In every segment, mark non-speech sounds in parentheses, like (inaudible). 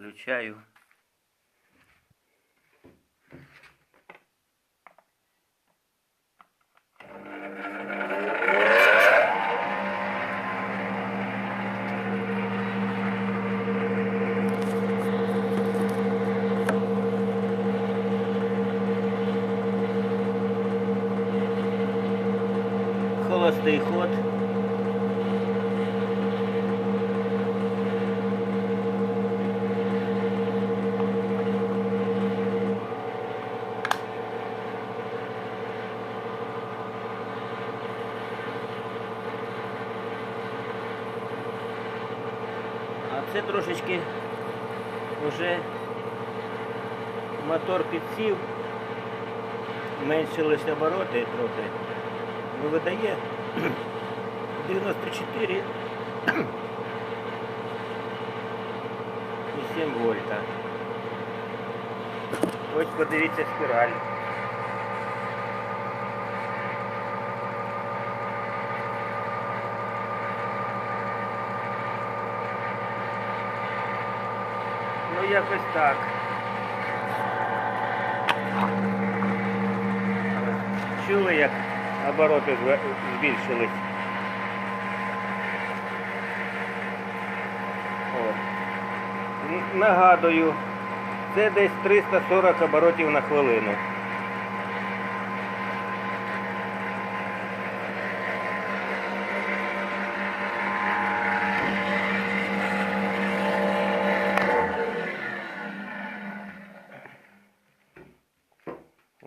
Включаю. Холостий ход. Це трошечки вже мотор підсів, меншились обороти трохи. Ну, видає (clears throat) 94 і 7 вольта. Ось подивіться спіраль. Ну якось так. Чули, як обороти збільшились? Нагадую, це десь 340 оборотів на хвилину.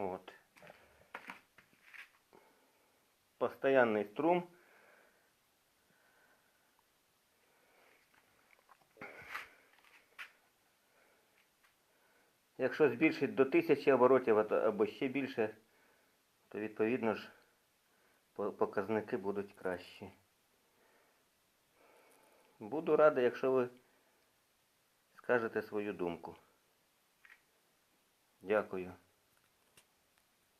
Вот. Постоянный струм. Якщо збільшить до 1000 оборотів або ще більше, то відповідно ж показники будуть кращі. Буду радий, якщо ви скажете свою думку. Дякую.